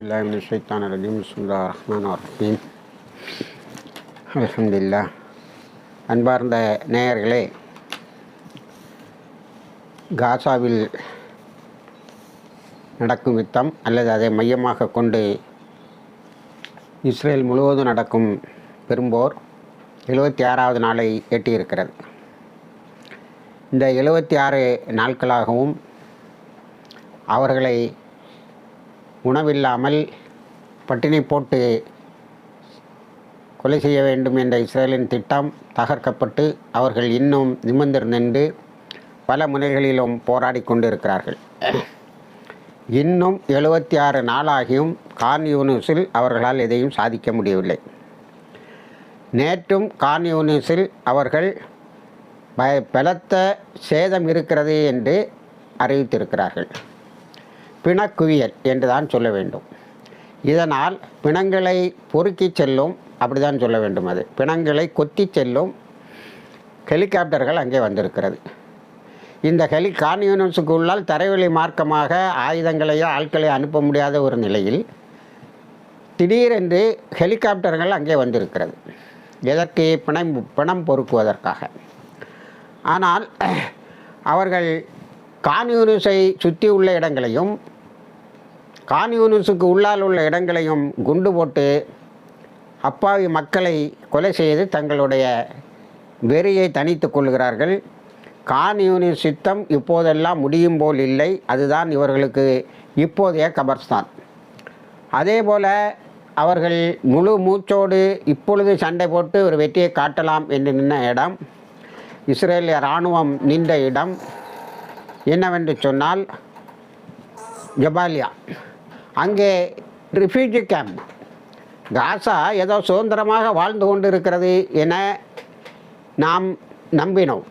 الله من الشيطان الرجيم بسم الله الرحمن الرحيم அல்ஹம்துலில்லா அன்பார்ந்த நேயர்களே காசாவில் நடக்கும் யுத்தம் அல்லது அதை மையமாக கொண்டு இஸ்ரேல் முழுவதும் நடக்கும் பெரும்போர் எழுபத்தி ஆறாவது நாளை எட்டியிருக்கிறது இந்த எழுபத்தி ஆறு நாட்களாகவும் அவர்களை உணவில்லாமல் பட்டினி போட்டு கொலை செய்ய வேண்டும் என்ற இஸ்ரேலின் திட்டம் தகர்க்கப்பட்டு அவர்கள் இன்னும் நிமிர்ந்து நின்று பல முனைகளிலும் போராடி கொண்டிருக்கிறார்கள். இன்னும் எழுபத்தி ஆறு நாளாகியும் கான் யூனிஸில் அவர்களால் எதையும் சாதிக்க முடியவில்லை. நேற்றும் கான் யூனிஸில் அவர்கள் ப பலத்த சேதம் இருக்கிறது என்று அறிவித்திருக்கிறார்கள். பிணக்குவியல் என்று தான் சொல்ல வேண்டும். இதனால் பிணங்களை பொறுக்கி செல்லும் அப்படி தான் சொல்ல வேண்டும் அது. பிணங்களை கொத்தி செல்லும் ஹெலிகாப்டர்கள் அங்கே வந்திருக்கிறது. இந்த ஹெலி கான்யூனியன்ஸுக்கு உள்ளால் தரைவழி மார்க்கமாக ஆயுதங்களையோ ஆட்களையோ அனுப்ப முடியாத ஒரு நிலையில் திடீரென்று ஹெலிகாப்டர்கள் அங்கே வந்திருக்கிறது. எதற்கு? பிணம் பிணம் பொறுக்குவதற்காக. ஆனால் அவர்கள் கான்யூனிஸை சுற்றி உள்ள இடங்களையும் கான்யூனிஸுக்கு உள்ளால் உள்ள இடங்களையும் குண்டு போட்டு அப்பாவி மக்களை கொலை செய்து தங்களுடைய வெறியை தனித்து கொள்கிறார்கள். கான்யூனிஸ் சித்தம் இப்போதெல்லாம் முடியும் போல் இல்லை. அதுதான் இவர்களுக்கு இப்போதைய கபர்ஸ்தான். அதே போல் அவர்கள் முழு மூச்சோடு இப்பொழுது சண்டை போட்டு ஒரு வெற்றியை காட்டலாம் என்று நின்ற இடம் இஸ்ரேலிய இராணுவம் நின்ற இடம் என்னவென்று சொன்னால் ஜபாலியா. அங்கே ரிஃப்யூஜி கேம்ப் காசா ஏதோ சுதந்திரமாக வாழ்ந்து கொண்டு இருக்கிறது என நாம் நம்பினோம்.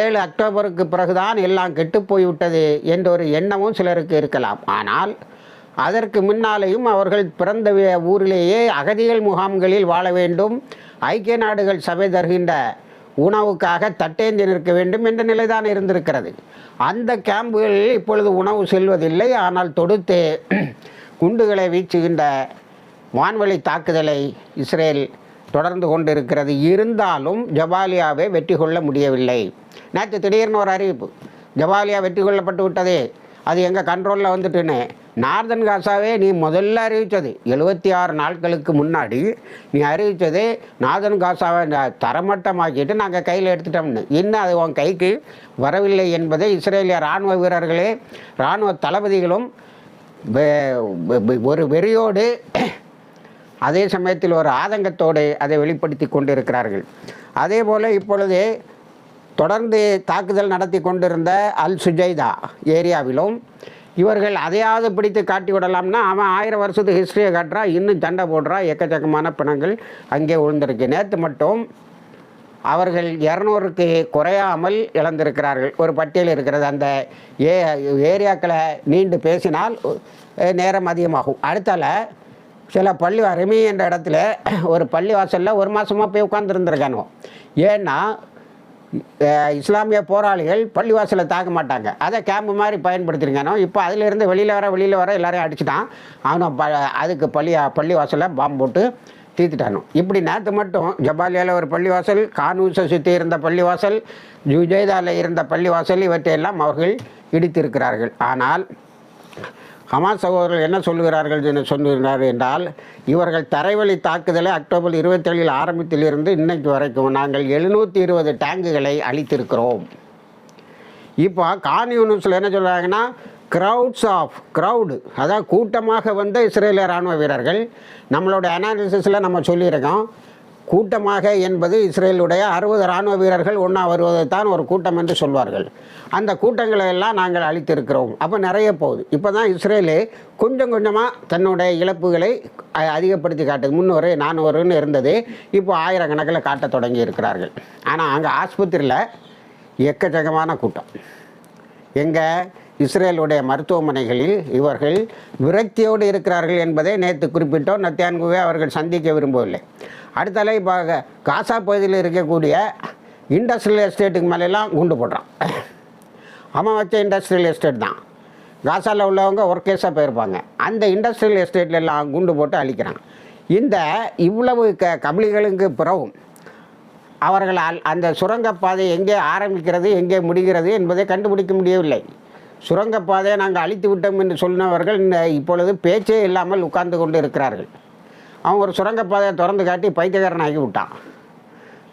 ஏழு அக்டோபருக்கு பிறகுதான் எல்லாம் கெட்டு போய்விட்டது என்ற ஒரு எண்ணமும் சிலருக்கு இருக்கலாம். ஆனால் அதற்கு முன்னாலேயும் அவர்கள் பிறந்த ஊரிலேயே அகதிகள் முகாம்களில் வாழ வேண்டும் ஐக்கிய நாடுகள் சபை தருகின்ற உணவுக்காக தட்டேந்தி நிற்க வேண்டும் என்ற நிலைதான் இருந்திருக்கிறது. அந்த கேம்புகளில் இப்பொழுது உணவு செல்வதில்லை. ஆனால் தொடுத்து குண்டுகளை வீச்சுகின்ற வான்வழி தாக்குதலை இஸ்ரேல் தொடர்ந்து கொண்டிருக்கிறது. இருந்தாலும் ஜபாலியாவை வெற்றி கொள்ள முடியவில்லை. நேற்று திடீர்னு ஒரு அறிவிப்பு. ஜபாலியா வெற்றி கொள்ளப்பட்டு விட்டதே. அது எங்கள் கண்ட்ரோலில் வந்துட்டுன்னு நார்தன் காசாவே நீ முதல்ல அறிவித்தது. எழுபத்தி ஆறு நாட்களுக்கு முன்னாடி நீ அறிவித்தது நார்தன் காசாவை தரமட்டமாக்கிட்டு நாங்கள் கையில் எடுத்துட்டோம்னு. இன்னும் அது உன் கைக்கு? வரவில்லை என்பதை இஸ்ரேலிய இராணுவ வீரர்களே இராணுவ தளபதிகளும் ஒரு வெறியோடு அதே சமயத்தில் ஒரு ஆதங்கத்தோடு அதை வெளிப்படுத்தி கொண்டிருக்கிறார்கள். அதே போல் இப்பொழுது தொடர்ந்து தாக்குதல் நடத்தி கொண்டிருந்த அல் சுஜைதா ஏரியாவிலும் இவர்கள் அதையாவது பிடித்து காட்டி விடலாம்னா அவன் ஆயிரம் வருஷத்துக்கு ஹிஸ்ட்ரியை காட்டுறான் இன்னும் சண்டை போடுறான் எக்கச்சக்கமான பிணங்கள் அங்கே விழுந்திருக்கு. நேற்று மட்டும் அவர்கள் இரநூறுக்கு குறையாமல் இழந்திருக்கிறார்கள். ஒரு பட்டியல் இருக்கிறது. அந்த ஏ ஏரியாக்களை நீண்டு பேசினால் நேரம் அதிகமாகும். அடுத்தால சில பள்ளி அருமை என்ற இடத்துல ஒரு பள்ளி வாசலில் ஒரு மாதமாக போய் உட்காந்துருந்துருக்கானோ ஏன்னா இஸ்லாமிய போராளிகள் பள்ளிவாசலை தாக்க மாட்டாங்க. அதை கேம்பு மாதிரி பயன்படுத்திருக்கானோ இப்போ அதிலிருந்து வெளியில் வர வெளியில் வர எல்லாரையும் அடிச்சுட்டான். அவனை ப அதுக்கு பள்ளி பள்ளிவாசலை பாம்பு போட்டு தீர்த்துட்டானோ. இப்படி நேற்று மட்டும் ஜபாலியாவில் ஒரு பள்ளிவாசல் கானூசை சுற்றி இருந்த பள்ளிவாசல் ஜுஜேதாவில் இருந்த பள்ளிவாசல் இவற்றையெல்லாம் அவர்கள் இடித்திருக்கிறார்கள். ஆனால் ஹமாஸ் சகோதரர்கள் என்ன சொல்லுகிறார்கள் என்று சொல்லுகிறார் என்றால் இவர்கள் தரைவழி தாக்குதலை அக்டோபர் இருபத்தேழில் ஆரம்பத்திலிருந்து இன்னைக்கு வரைக்கும் நாங்கள் எழுநூற்றி இருபது டேங்குகளை அளித்திருக்கிறோம் இப்போ கான்யூனிஸில் என்ன சொல்கிறாங்கன்னா க்ரௌட்ஸ் ஆஃப் க்ரௌடு அதாவது கூட்டமாக வந்த இஸ்ரேலிய இராணுவ வீரர்கள் நம்மளோட அனாலிசிஸில் நம்ம சொல்லியிருக்கோம் கூட்டமாக என்பது இஸ்ரேலுடைய அறுபது இராணுவ வீரர்கள் ஒன்றா வருவதைத்தான் ஒரு கூட்டம் என்று சொல்வார்கள். அந்த கூட்டங்களை எல்லாம் நாங்கள் அளித்திருக்கிறோம் அப்போ நிறைய போகுது. இப்போ தான் இஸ்ரேலு கொஞ்சம் கொஞ்சமாக தன்னுடைய இழப்புகளை அ- அதிகப்படுத்தி காட்டுது. முன்னூறு நானூறுன்னு இருந்தது. இப்போ ஆயிரக்கணக்கில் காட்டத் தொடங்கி இருக்கிறார்கள். ஆனால் அங்கே ஆஸ்பத்திரியில் எக்கச்சக்கமான கூட்டம். எங்கள் இஸ்ரேலுடைய மருத்துவமனைகளில் இவர்கள் விரக்தியோடு இருக்கிறார்கள் என்பதை நேற்று குறிப்பிட்டோம். நத்தியான்குவே அவர்கள் சந்திக்க விரும்பவில்லை. அடுத்தால இப்போ காசா பகுதியில் இருக்கக்கூடிய இண்டஸ்ட்ரியல் எஸ்டேட்டுக்கு மேலெல்லாம் குண்டு போடுறான். அவன் வச்ச இண்டஸ்ட்ரியல் எஸ்டேட் தான். காசாவில் உள்ளவங்க ஒர்க்கேஸாக போயிருப்பாங்க. அந்த இண்டஸ்ட்ரியல் எஸ்டேட்ல எல்லாம் குண்டு போட்டு அழிக்கிறாங்க. இந்த இவ்வளவு க கபலிகளுக்கு பிறகும் அவர்களால் அந்த சுரங்கப்பாதை எங்கே ஆரம்பிக்கிறது எங்கே முடிகிறது என்பதை கண்டுபிடிக்க முடியவில்லை. சுரங்கப்பாதையை நாங்கள் அழித்து விட்டோம் என்று சொன்னவர்கள் இந்த இப்பொழுது பேச்சே இல்லாமல் உட்கார்ந்து கொண்டு இருக்கிறார்கள். அவன் ஒரு சுரங்கப்பாதையை திறந்து காட்டி பைத்தியக்காரன் ஆகி விட்டான்.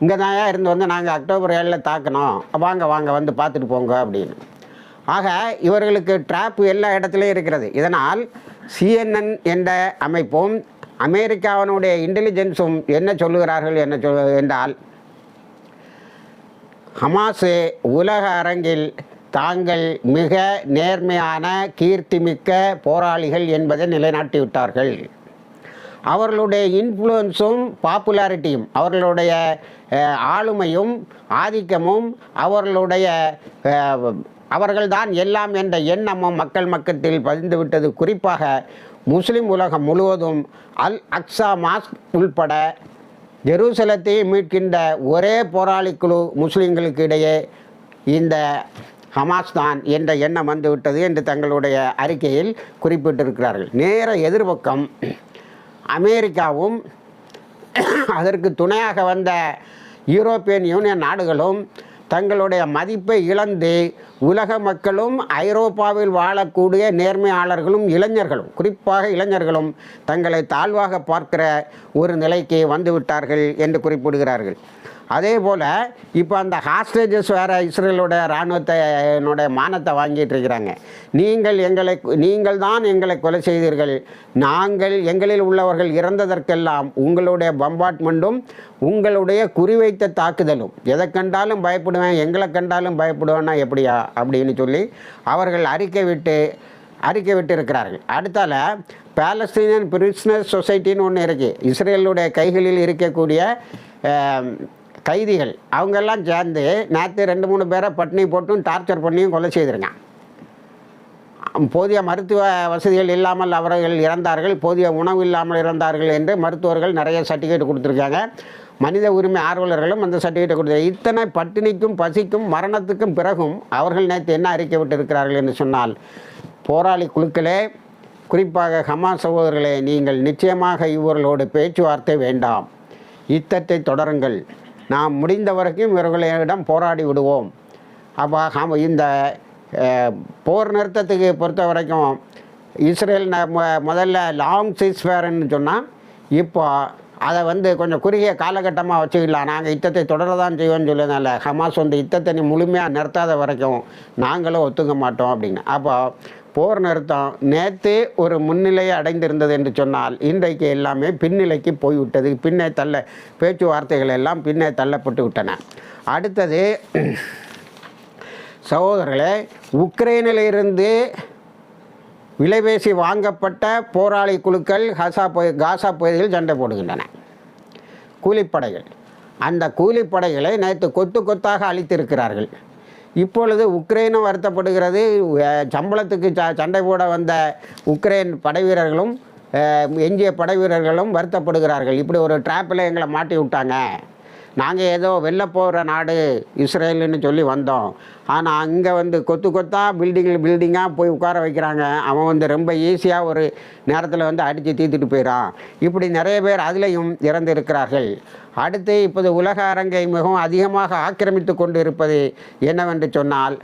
இங்கே தான் இருந்து வந்து நாங்கள் அக்டோபர் ஏழில் தாக்கணும் வாங்க வாங்க வந்து பார்த்துட்டு போங்க அப்படின்னு. ஆக இவர்களுக்கு ட்ராப் எல்லா இடத்துலையும் இருக்கிறது. இதனால் சிஎன்என் என்ற அமைப்பும் அமெரிக்காவினுடைய இன்டெலிஜென்ஸும் என்ன சொல்லுகிறார்கள் என்ன சொல் என்றால் ஹமாஸு உலக அரங்கில் தாங்கள் மிக நேர்மையான கீர்த்திமிக்க போராளிகள் என்பதை நிலைநாட்டிவிட்டார்கள். அவர்களுடைய இன்ஃப்ளூயன்ஸும் பாப்புலாரிட்டியும் அவர்களுடைய ஆளுமையும் ஆதிக்கமும் அவர்களுடைய அவர்கள்தான் எல்லாம் என்ற எண்ணமும் மக்கள் மக்கத்தில் பதிந்துவிட்டது குறிப்பாக முஸ்லிம் உலகம் முழுவதும் அல் அக்ஸா மாஸ்க் உள்பட ஜெருசலத்தை மீட்கின்ற ஒரே போராளி குழு முஸ்லிம்களுக்கு இடையே இந்த ஹமாஸ் தான் என்ற எண்ணம் வந்துவிட்டது என்று தங்களுடைய அறிக்கையில் குறிப்பிட்டிருக்கிறார்கள். நேர எதிர்பக்கம் அமெரிக்காவும் அதற்கு துணையாக வந்த யூரோப்பியன் யூனியன் நாடுகளும் தங்களுடைய மதிப்பை இழந்து உலக மக்களும் ஐரோப்பாவில் வாழக்கூடிய நேர்மையாளர்களும் இளைஞர்களும் குறிப்பாக இளைஞர்களும் தங்களை தாழ்வாக பார்க்கிற ஒரு நிலைக்கு வந்துவிட்டார்கள் என்று குறிப்பிடுகிறார்கள். அதே போல் இப்போ அந்த ஹாஸ்டேஜஸ் வேறு இஸ்ரேலோட இராணுவத்தினுடைய மானத்தை வாங்கிட்டு இருக்கிறாங்க. நீங்கள் எங்களை நீங்கள் தான் எங்களை கொலை செய்தீர்கள். நாங்கள் எங்களில் உள்ளவர்கள் இறந்ததற்கெல்லாம் உங்களுடைய பம்பாட்மெண்ட்டும் உங்களுடைய குறிவைத்த தாக்குதலும். எதை கண்டாலும் பயப்படுவேன் எங்களை கண்டாலும் பயப்படுவேன்னா எப்படியா? அப்படின்னு சொல்லி அவர்கள் அறிக்கை விட்டு அறிக்கை விட்டு இருக்கிறார்கள். அடுத்தால பேலஸ்தீனியன் பிரிஸ்னஸ் சொசைட்டின்னு ஒன்று இருக்குது இஸ்ரேலுடைய கைகளில் இருக்கக்கூடிய கைதிகள் அவங்கெல்லாம் சேர்ந்து நேற்று ரெண்டு மூணு பேரை பட்டினி போட்டும் டார்ச்சர் பண்ணியும் கொலை செய்திருக்கான் போதிய மருத்துவ வசதிகள் இல்லாமல் அவர்கள் இறந்தார்கள் போதிய உணவு இல்லாமல் இறந்தார்கள் என்று மருத்துவர்கள் நிறைய சர்டிஃபிகேட் கொடுத்துருக்காங்க. மனித உரிமை ஆர்வலர்களும் அந்த சர்டிஃபிகேட் கொடுத்து இத்தனை பட்டினிக்கும் பசிக்கும் மரணத்துக்கும் பிறகும் அவர்கள் நேற்று என்ன அறிக்கை விட்டிருக்கிறார்கள் என்று சொன்னால் போராளி குழுக்களே குறிப்பாக ஹமாஸ் சகோதரர்களே நீங்கள் நிச்சயமாக இவர்களோடு பேச்சுவார்த்தை வேண்டாம். யுத்தத்தை தொடருங்கள். நாம் முடிந்த வரைக்கும் இவர்களிடம் போராடி விடுவோம். அப்போ ஹம இந்த போர் நிறுத்தத்துக்கு பொறுத்த வரைக்கும் இஸ்ரேல் ந- மொ- முதல்ல லாங் சீஸ்ஃபேர்னு சொன்னால் இப்போ அதை வந்து கொஞ்சம் குறுகிய காலகட்டமாக வச்சுக்கலாம் நாங்கள் யுத்தத்தை தொடர தான் செய்வோம்னு சொல்லியதுனால ஹமாஸ் வந்து யுத்தத்தை நீ முழுமையாக நிறுத்தாத வரைக்கும் நாங்களும் ஒத்துக்க மாட்டோம் அப்படின்னு. அப்போ போர் நிறுத்தம் நேற்று ஒரு முன்னிலையை அடைந்திருந்தது என்று சொன்னால் இன்றைக்கு எல்லாமே பின்னிலைக்கு போய்விட்டது. பின்னே தள்ள பேச்சுவார்த்தைகள் எல்லாம் பின்னே தள்ளப்பட்டு விட்டன. அடுத்தது சகோதரர்களே உக்ரைனிலிருந்து விலைபேசி வாங்கப்பட்ட போராளி குழுக்கள் ஹசா பகு காசா பகுதியில் சண்டை போடுகின்றன. கூலிப்படைகள். அந்த கூலிப்படைகளை நேற்று கொத்து கொத்தாக அழித்திருக்கிறார்கள். இப்பொழுது உக்ரைனும் வருத்தப்படுகிறது. சம்பளத்துக்கு ச சண்டை போட வந்த உக்ரைன் படை வீரர்களும் எஞ்சிய படை வீரர்களும் வருத்தப்படுகிறார்கள். இப்படி ஒரு ட்ராப்பில் எங்களை மாட்டி விட்டாங்க. நாங்கள் ஏதோ வெளில போகிற நாடு இஸ்ரேலுன்னு சொல்லி வந்தோம். ஆனால் அங்கே வந்து கொத்து கொத்தாக பில்டிங் பில்டிங்காக போய் உட்கார வைக்கிறாங்க. அவன் வந்து ரொம்ப ஈஸியாக ஒரு நேரத்தில் வந்து அடித்து தீர்த்துட்டு போயிடான் இப்படி நிறைய பேர் அதுலேயும் இறந்து இருக்கிறார்கள் அடுத்து இப்போது உலக அரங்கை மிகவும் அதிகமாக ஆக்கிரமித்து கொண்டு இருப்பது என்னவென்று சொன்னால்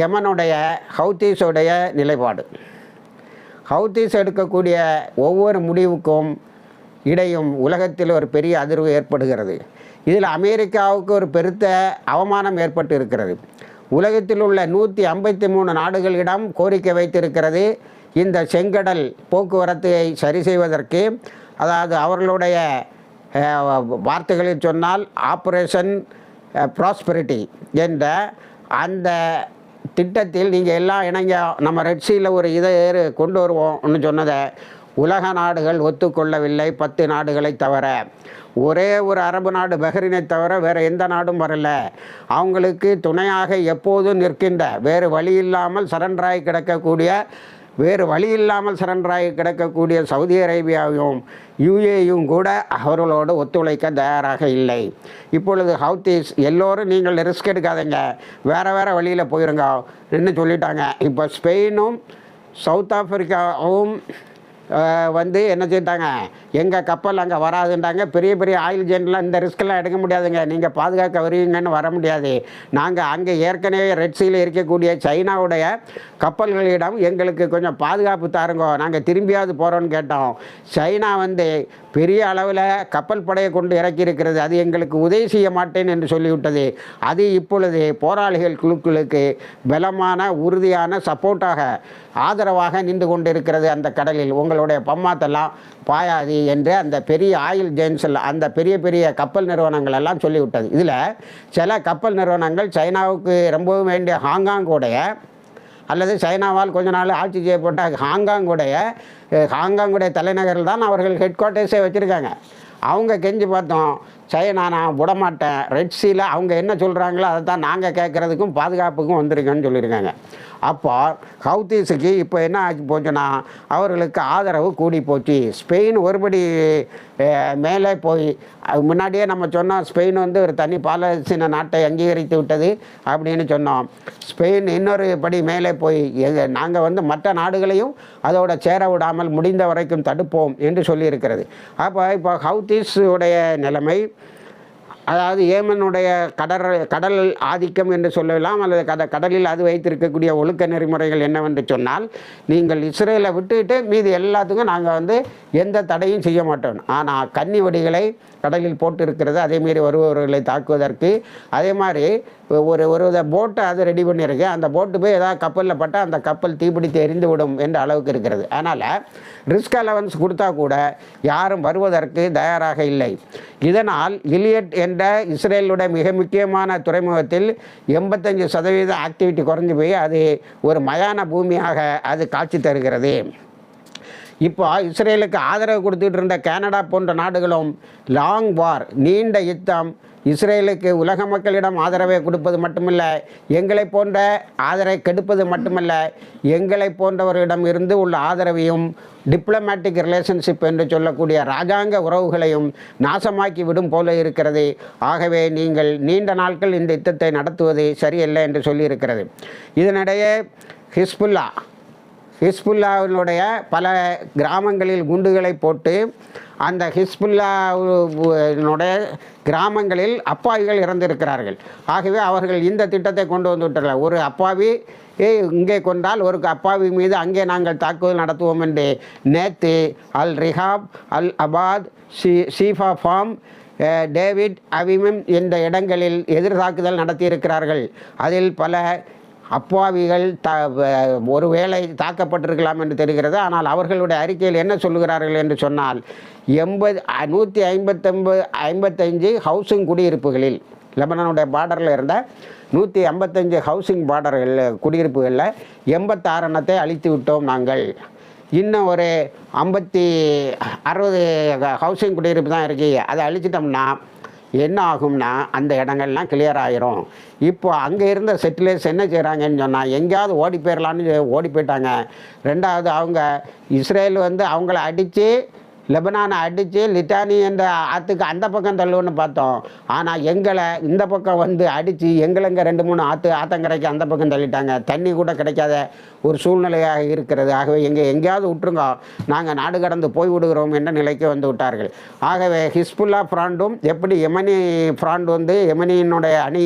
யமனுடைய ஹவுத்தீஸுடைய நிலைப்பாடு. ஹவுத்தீஸ் எடுக்கக்கூடிய ஒவ்வொரு முடிவுக்கும் இடையும் உலகத்தில் ஒரு பெரிய அதிர்வு ஏற்படுகிறது. இதில் அமெரிக்காவுக்கு ஒரு பெருத்த அவமானம் ஏற்பட்டு இருக்கிறது உலகத்தில் உள்ள நூற்றி ஐம்பத்தி மூணு நாடுகளிடம் கோரிக்கை வைத்திருக்கிறது. இந்த செங்கடல் போக்குவரத்தை சரி செய்வதற்கு. அதாவது அவர்களுடைய வார்த்தைகளில் சொன்னால் ஆப்ரேஷன் ப்ராஸ்பெரிட்டி என்ற அந்த திட்டத்தில் நீங்கள் எல்லாம் இணைங்க. நம்ம ரெட்சியில் ஒரு இதை ஏறு கொண்டு வருவோம்னு சொன்னதை உலக நாடுகள் ஒத்துக்கொள்ளவில்லை பத்து நாடுகளை தவிர. ஒரே ஒரு அரபு நாடு பஹ்ரைனை தவிர வேறு எந்த நாடும் வரல. அவங்களுக்கு துணையாக எப்போதும் நிற்கின்ற வேறு வழி இல்லாமல் சரண்டராகி கிடக்கக்கூடிய வேறு வழி இல்லாமல் சரண்டராகி கிடக்கக்கூடிய சவுதி அரேபியாவையும் யுஏயும் கூட அவர்களோடு ஒத்துழைக்க தயாராக இல்லை. இப்பொழுது ஹவுத்தீஸ் எல்லோரும் நீங்கள் ரிஸ்க் எடுக்காதீங்க. வேறு வேறு வழியில் போயிருங்க. நின்று சொல்லிட்டாங்க. இப்போ ஸ்பெயினும் சவுத் ஆப்பிரிக்காவும் வந்து என்ன செய்தாங்க? எங்கள் கப்பல் அங்கே வராதுன்றாங்க. பெரிய பெரிய ஆயில் ஜென்லாம் இந்த ரிஸ்க்கெல்லாம் எடுக்க முடியாதுங்க. நீங்கள் பாதுகாக்க வருவீங்கன்னு வர முடியாது. நாங்கள் அங்கே ஏற்கனவே ரெட் இருக்கக்கூடிய சைனாவுடைய கப்பல்களிடம் எங்களுக்கு கொஞ்சம் பாதுகாப்பு தாருங்கோ. நாங்கள் திரும்பியாவது போகிறோன்னு கேட்டோம். சைனா வந்து பெரிய அளவில் கப்பல் படையை கொண்டு இறக்கியிருக்கிறது. அது எங்களுக்கு உதவி செய்ய மாட்டேன் என்று சொல்லிவிட்டது. அது இப்பொழுது போராளிகள் குழுக்களுக்கு பலமான உறுதியான சப்போர்ட்டாக ஆதரவாக நின்று கொண்டிருக்கிறது அந்த கடலில். உங்களுடைய பம்மாத்தெல்லாம் பாயாது என்று அந்த பெரிய ஆயில் ஜென்ஸில் அந்த பெரிய பெரிய கப்பல் நிறுவனங்கள் எல்லாம் சொல்லிவிட்டது. இதில் சில கப்பல் நிறுவனங்கள் சைனாவுக்கு ரொம்பவும் வேண்டிய ஹாங்காங்கோடைய அல்லது சைனாவால் கொஞ்ச நாள் ஆட்சி செய்யப்பட்ட ஹாங்காங்குடைய ஹாங்காங்குடைய தலைநகரில் தான் அவர்கள் ஹெட் குவார்ட்டர்ஸே வச்சுருக்காங்க. அவங்க கெஞ்சி பார்த்தோம் சைனா நான் விடமாட்டேன். ரெட் சீல அவங்க என்ன சொல்கிறாங்களோ அதை தான் நாங்கள் கேட்குறதுக்கும் பாதுகாப்புக்கும் வந்திருக்கேன்னு சொல்லியிருக்காங்க. அப்போ ஹவுதீஸுக்கு இப்போ என்ன ஆச்சு போச்சுன்னா அவர்களுக்கு ஆதரவு கூடி போச்சு. ஸ்பெயின் ஒருபடி மேலே போய் அது முன்னாடியே நம்ம சொன்னோம் ஸ்பெயின் வந்து ஒரு தனி பாலஸ்தீன நாட்டை அங்கீகரித்து விட்டது அப்படின்னு சொன்னோம். ஸ்பெயின் இன்னொரு படி மேலே போய் எங்க நாங்கள் வந்து மற்ற நாடுகளையும் அதோட சேர விடாமல் முடிந்த வரைக்கும் தடுப்போம் என்று சொல்லியிருக்கிறது. அப்போ இப்போ ஹவுதீஸுடைய உடைய நிலைமை அதாவது ஏமனுடைய கடல் கடல் ஆதிக்கம் என்று சொல்லலாம் அல்லது கத கடலில் அது வைத்திருக்கக்கூடிய ஒழுக்க நெறிமுறைகள் என்னவென்று சொன்னால் நீங்கள் இஸ்ரேலை விட்டுவிட்டு மீதி எல்லாத்துக்கும் நாங்கள் வந்து எந்த தடையும் செய்ய மாட்டோம். ஆனால் கன்னி வடிகளை கடலில் போட்டு இருக்கிறது அதேமாரி வருபவர்களை தாக்குவதற்கு. அதே மாதிரி ஒரு ஒரு வித போட்டை அது ரெடி பண்ணியிருக்கு. அந்த போட்டு போய் ஏதாவது கப்பலில் பட்டால் அந்த கப்பல் தீப்பிடித்து எரிந்து விடும் என்ற அளவுக்கு இருக்கிறது. அதனால் ரிஸ்க் அலவன்ஸ் கொடுத்தா கூட யாரும் வருவதற்கு தயாராக இல்லை. இதனால் இலியட் என்ற இஸ்ரேலுடைய மிக முக்கியமான துறைமுகத்தில் எண்பத்தஞ்சு சதவீத ஆக்டிவிட்டி குறைஞ்சு போய் அது ஒரு மயான பூமியாக அது காட்சி தருகிறது. இப்போ இஸ்ரேலுக்கு ஆதரவு கொடுத்துட்டு இருந்த கனடா போன்ற நாடுகளும் லாங் வார் நீண்ட யுத்தம் இஸ்ரேலுக்கு உலக மக்களிடம் ஆதரவை கொடுப்பது மட்டுமல்ல எங்களை போன்ற ஆதரவை கெடுப்பது மட்டுமல்ல எங்களை போன்றவர்களிடம் இருந்து உள்ள ஆதரவையும் டிப்ளமேட்டிக் ரிலேஷன்ஷிப் என்று சொல்லக்கூடிய ராஜாங்க உறவுகளையும் நாசமாக்கி விடும் போல இருக்கிறது. ஆகவே நீங்கள் நீண்ட நாட்கள் இந்த யுத்தத்தை நடத்துவது சரியல்ல என்று சொல்லியிருக்கிறது. இதனிடையே ஹிஸ்புல்லா ஹிஸ்புல்லாவினுடைய பல கிராமங்களில் குண்டுகளை போட்டு அந்த ஹிஸ்புல்லாவினுடைய கிராமங்களில் அப்பாவிகள் இறந்திருக்கிறார்கள். ஆகவே அவர்கள் இந்த திட்டத்தை கொண்டு வந்துவிட்டார்கள். ஒரு அப்பாவி இங்கே கொண்டால் ஒரு அப்பாவி மீது அங்கே நாங்கள் தாக்குதல் நடத்துவோம் என்று நேத்து Al Rihab Al Abad Shi Shifa farm David அவிமம் என்ற இடங்களில் எதிர் தாக்குதல் நடத்தியிருக்கிறார்கள். அதில் பல அப்பாவிகள் த வ- ஒருவேளை தாக்கப்பட்டிருக்கலாம் என்று தெரிகிறது. ஆனால் அவர்களுடைய அறிக்கையில் என்ன சொல்லுகிறார்கள் என்று சொன்னால் எண்பது நூற்றி ஐம்பத்தொம்பது ஐம்பத்தஞ்சு ஹவுசிங் குடியிருப்புகளில் லெபனானுடைய பார்டரில் இருந்த நூற்றி ஐம்பத்தஞ்சு ஹவுசிங் பார்டர்கள் குடியிருப்புகளில் எண்பத்தாறு அழித்து விட்டோம் நாங்கள். இன்னும் ஒரு ஐம்பத்தி அறுபது ஹவுசிங் குடியிருப்பு தான் இருக்கு. அதை அழிச்சிட்டோம்னா என்ன ஆகும்னா அந்த இடங்கள்லாம் கிளியர் ஆகிரும் இப்போ அங்கே இருந்த செட்டிலர்ஸ் என்ன செய்கிறாங்கன்னு சொன்னால் எங்கேயாவது ஓடி போயிடலான்னு ஓடி போயிட்டாங்க. ரெண்டாவது அவங்க இஸ்ரேல் வந்து அவங்கள அடித்து லெபனானை அடித்து லிட்டானி என்ற ஆற்றுக்கு அந்த பக்கம் தள்ளுவோன்னு பார்த்தோம். ஆனால் எங்களை இந்த பக்கம் வந்து அடித்து எங்களங்க ரெண்டு மூணு ஆற்று ஆத்தங்கரைக்கு அந்த பக்கம் தள்ளிட்டாங்க. தண்ணி கூட கிடைக்காத ஒரு சூழ்நிலையாக இருக்கிறது. ஆகவே எங்கே எங்கேயாவது விட்டுருங்க நாங்கள் நாடு கடந்து போய் விடுகிறோம் என்ற நிலைக்கு வந்து விட்டார்கள். ஆகவே ஹிஸ்புல்லா பிராண்டும் எப்படி எமனி பிராண்ட் வந்து எமனியினுடைய அணி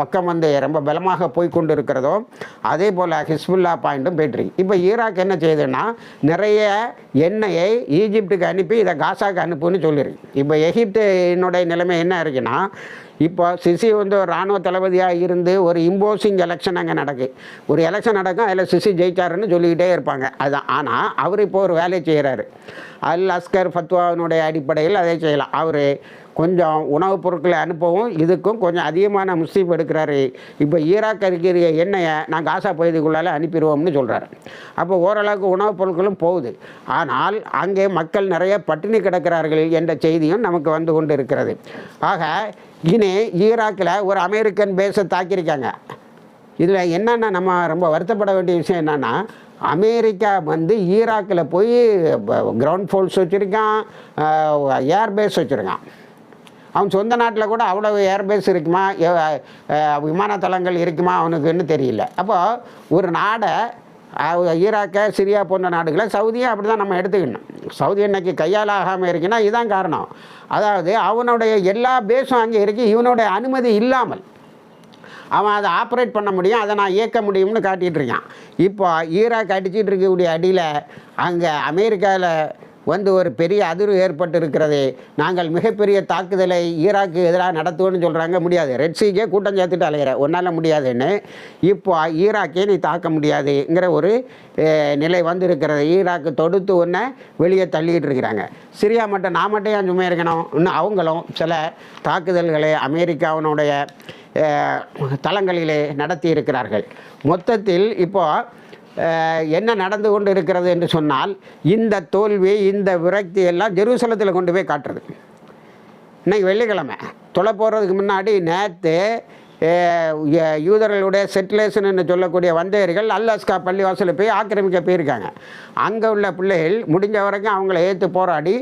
பக்கம் வந்து ரொம்ப பலமாக போய் கொண்டு இருக்கிறதோ அதே போல் ஹிஸ்புல்லா பாயிண்ட்டும் போயிட்டுருக்கு இப்போ ஈராக் என்ன செய்யுதுன்னா நிறைய எண்ணெயை ஈஜிப்டுக்கு அனுப்பி இதை காசாக்கு அனுப்புன்னு சொல்லியிருக்கு இப்போ எகிப்தினுடைய நிலைமை என்ன இருக்குன்னா இப்போ சிசி வந்து ஒரு இராணுவ தளபதியாக இருந்து ஒரு இம்போசிங் எலெக்ஷன் அங்கே நடக்கு. ஒரு எலெக்ஷன் நடக்கும் அதில் சிசி ஜெயிச்சாருன்னு சொல்லிக்கிட்டே இருப்பாங்க. அதுதான். ஆனால் அவர் இப்போ ஒரு வேலையை செய்கிறாரு அல் அஸ்கர் ஃபத்வாவினுடைய அடிப்படையில் அதை செய்யலாம். அவர் கொஞ்சம் உணவுப் பொருட்களை அனுப்பவும் இதுக்கும் கொஞ்சம் அதிகமான முஸ்லீம் எடுக்கிறாரு. இப்போ ஈராக் இருக்கிற எண்ணெயை நான் காசா பகுதிக்குள்ளால அனுப்பிடுவோம்னு சொல்கிறாரு அப்போ ஓரளவுக்கு உணவுப் பொருட்களும் போகுது. ஆனால் அங்கே மக்கள் நிறைய பட்டினி கிடக்கிறார்கள் என்ற செய்தியும் நமக்கு வந்து கொண்டு இருக்கிறது ஆக இனி ஈராக்கில் ஒரு அமெரிக்கன் பேஸை தாக்கியிருக்காங்க. இதில் என்னென்ன நம்ம ரொம்ப வருத்தப்பட வேண்டிய விஷயம் என்னென்னா அமெரிக்கா வந்து ஈராக்கில் போய் கிரவுண்ட் ஃபோர்ஸ் வச்சுருக்கான் ஏர்பேஸ் வச்சுருக்கான். அவன் சொந்த நாட்டில் கூட அவ்வளோ ஏர்பேஸ் இருக்குமா எ- விமான தளங்கள் இருக்குமா அவனுக்குன்னு தெரியல. அப்போது ஒரு நாடை ஈராக்கை சிரியா போன்ற நாடுகளை சவுதியை அப்படி தான் நம்ம எடுத்துக்கணும். சவுதி அன்னைக்கு கையால் ஆகாமல் இருக்குன்னா இதுதான் காரணம். அதாவது அவனுடைய எல்லா பேஸும் அங்கே இருக்குது இவனுடைய அனுமதி இல்லாமல். அவன் அதை ஆப்ரேட் பண்ண முடியும் அதை நான் இயக்க முடியும்னு காட்டிகிட்டு இருக்கான். இப்போ ஈராக் அடிச்சிட்டு இருக்கக்கூடிய அடியில் அங்கே அமெரிக்காவில் வந்து ஒரு பெரிய அதிர்வு ஏற்பட்டு இருக்கிறது நாங்கள் மிகப்பெரிய தாக்குதலை ஈராக்கு எதிராக நடத்துவோம்னு சொல்கிறாங்க முடியாது. ரெட் சீக்கே கூட்டம் சேர்த்துட்டு அலையிற. ஒன்றால் முடியாதுன்னு. இப்போ ஈராக்கே நீ தாக்க முடியாதுங்கிற ஒரு நிலை வந்து இருக்கிறது ஈராக்கு தொடுத்து ஒன்றை வெளியே தள்ளிக்கிட்டு இருக்கிறாங்க. சிரியா மட்டும் நான் மட்டும் ஏன் சும்மா இருக்கணும்? இன்னும் அவங்களும் சில தாக்குதல்களை அமெரிக்காவினுடைய தளங்களிலே நடத்தி இருக்கிறார்கள். மொத்தத்தில் இப்போ என்ன நடந்து கொண்டு இருக்கிறது என்று சொன்னால் இந்த தோல்வி இந்த விரக்தி எல்லாம் ஜெருசலத்தில் கொண்டு போய் காட்டுறது. இன்றைக்கி வெள்ளிக்கிழமை. தொலை போகிறதுக்கு முன்னாடி நேற்று யூதர்களுடைய செட்டிலேஷன் என்று சொல்லக்கூடிய வந்தையர்கள் அல்லாஸ்கா பள்ளிவாசலில் போய் ஆக்கிரமிக்க போயிருக்காங்க. அங்கே உள்ள பிள்ளைகள் முடிஞ்ச வரைக்கும் அவங்கள ஏற்று போராடி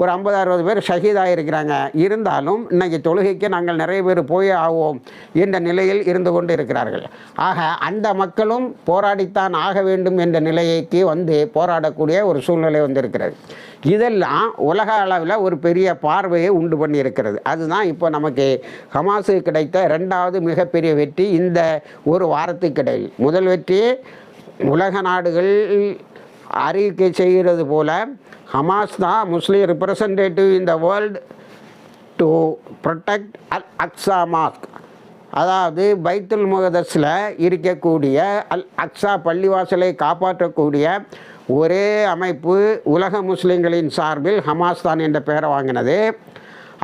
ஒரு ஐம்பது அறுபது பேர் ஷஹீதாக இருக்கிறாங்க இருந்தாலும் இன்றைக்கி தொழுகைக்கு நாங்கள் நிறைய பேர் போய் ஆவோம் என்ற நிலையில் இருந்து கொண்டு இருக்கிறார்கள். ஆக அந்த மக்களும் போராடித்தான் ஆக வேண்டும் என்ற நிலையைக்கு வந்து போராடக்கூடிய ஒரு சூழ்நிலை வந்திருக்கிறது. இதெல்லாம் உலக அளவில் ஒரு பெரிய பார்வையை உண்டு பண்ணியிருக்கிறது. அதுதான் இப்போ நமக்கு ஹமாஸு கிடைத்த ரெண்டாவது மிகப்பெரிய வெற்றி இந்த ஒரு வாரத்துக்கு இடையில். முதல் வெற்றி உலக நாடுகள் அறிக்கை செய்கிறது போல ஹமாஸ் தான் முஸ்லீம் representative the world to protect Al Aqsa mosque அதாவது பைத்துல் முகதஸில் இருக்கக்கூடிய அல் அக்ஸா பள்ளிவாசலை காப்பாற்றக்கூடிய ஒரே அமைப்பு உலக முஸ்லீம்களின் சார்பில் ஹமாஸ் தான் என்ற பெயரை வாங்கினது.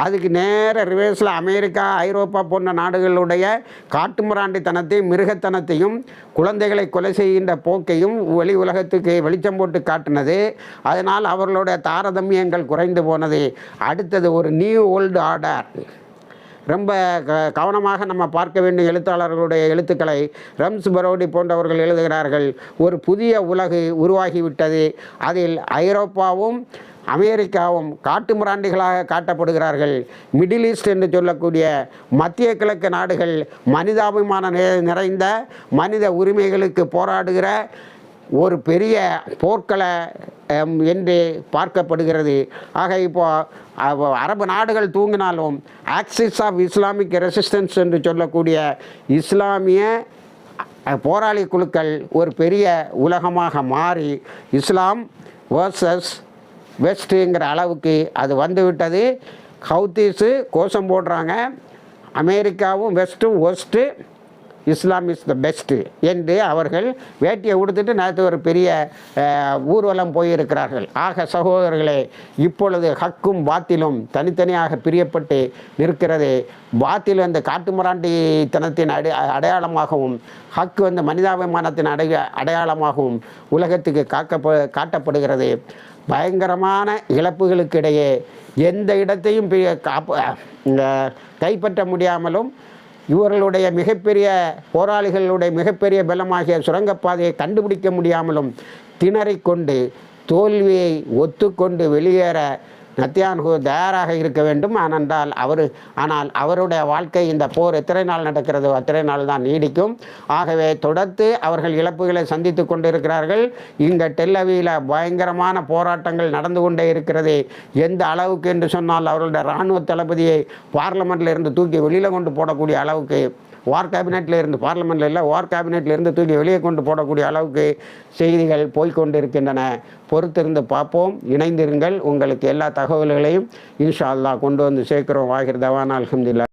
அதுக்கு நேர ரிவேர்ஸில் அமெரிக்கா ஐரோப்பா போன்ற நாடுகளுடைய காட்டுமிராண்டித்தனத்தையும் மிருகத்தனத்தையும் குழந்தைகளை கொலை செய்கின்ற போக்கையும் வெளி உலகத்துக்கு வெளிச்சம் போட்டு காட்டினது. அதனால் அவர்களுடைய தாரதமியங்கள் குறைந்து போனது. அடுத்தது ஒரு நியூ ஓல்டு ஆர்டர் ரொம்ப க கவனமாக நம்ம பார்க்க வேண்டும் எழுத்தாளர்களுடைய எழுத்துக்களை ரம்ஸ் பரோடி போன்றவர்கள் எழுதுகிறார்கள். ஒரு புதிய உலகு உருவாகிவிட்டது. அதில் ஐரோப்பாவும் அமெரிக்காவும் காட்டு முராண்டிகளாக காட்டப்படுகிறார்கள். மிடில் ஈஸ்ட் என்று சொல்லக்கூடிய மத்திய கிழக்கு நாடுகள் மனிதாபிமான நிறைந்த மனித உரிமைகளுக்கு போராடுகிற ஒரு பெரிய போர்க்களை என்று பார்க்கப்படுகிறது. ஆக இப்போ அரபு நாடுகள் தூங்கினாலும் ஆக்சிஸ் ஆஃப் இஸ்லாமிக் ரெசிஸ்டன்ஸ் என்று சொல்லக்கூடிய இஸ்லாமிய போராளி குழுக்கள் ஒரு பெரிய உலகமாக மாறி இஸ்லாம் வேர்சஸ் வெஸ்ட்டுங்கிற அளவுக்கு அது வந்துவிட்டது. ஹவுத்தீஸு கோஷம் போடுறாங்க. அமெரிக்காவும் வெஸ்ட்டும் worst Islam is the best என்று அவர்கள் வேட்டியை உடுத்துட்டு நேற்று ஒரு பெரிய ஊர்வலம் போயிருக்கிறார்கள். ஆக சகோதரர்களே இப்பொழுது ஹக்கும் வாத்திலும் தனித்தனியாக பிரியப்பட்டு நிற்கிறது. வாத்தில் வந்து காட்டுமிராண்டித்தனத்தின் அடை அடையாளமாகவும் ஹக்கு வந்து மனிதாபிமானத்தின் அடைய அடையாளமாகவும் உலகத்துக்கு காக்கப்ப காட்டப்படுகிறது. பயங்கரமான இழப்புகளுக்கு இடையே எந்த இடத்தையும் காப்ப கைப்பற்ற முடியாமலும் இவர்களுடைய மிகப்பெரிய போராளிகளுடைய மிகப்பெரிய பலமாகிய சுரங்கப்பாதையை கண்டுபிடிக்க முடியாமலும் திணறிக்கொண்டு தோல்வியை ஒத்துக்கொண்டு வெளியேற நத்தியான்கு தயாராக இருக்க வேண்டும். ஆனென்றால் அவர் ஆனால் அவருடைய வாழ்க்கை இந்த போர் எத்தனை நாள் நடக்கிறதோ அத்தனை நாள் தான் நீடிக்கும். ஆகவே தொடர்ந்து அவர்கள் இழப்புகளை சந்தித்து கொண்டிருக்கிறார்கள். இங்கே டெல்லவியில் பயங்கரமான போராட்டங்கள் நடந்து கொண்டே இருக்கிறது. எந்த அளவுக்கு என்று சொன்னால் அவர்களுடைய இராணுவ தளபதியை பார்லமெண்ட்டில் இருந்து தூக்கி வெளியில் கொண்டு போடக்கூடிய அளவுக்கு வார் கேபினெட்டில் இருந்து பார்லமெண்ட்டில் இல்லை வார் கேபினெட்டில் இருந்து தூக்கி வெளியே கொண்டு போடக்கூடிய அளவுக்கு செய்திகள் போய்க்கொண்டு இருக்கின்றன பொறுத்திருந்து பார்ப்போம். இணைந்திருங்கள். உங்களுக்கு எல்லா தகவல்களையும் இன்ஷா அல்லா கொண்டு வந்து சேர்க்கிறோம். வாகிர் தவான் அல்ஹம்துலில்லாஹ்.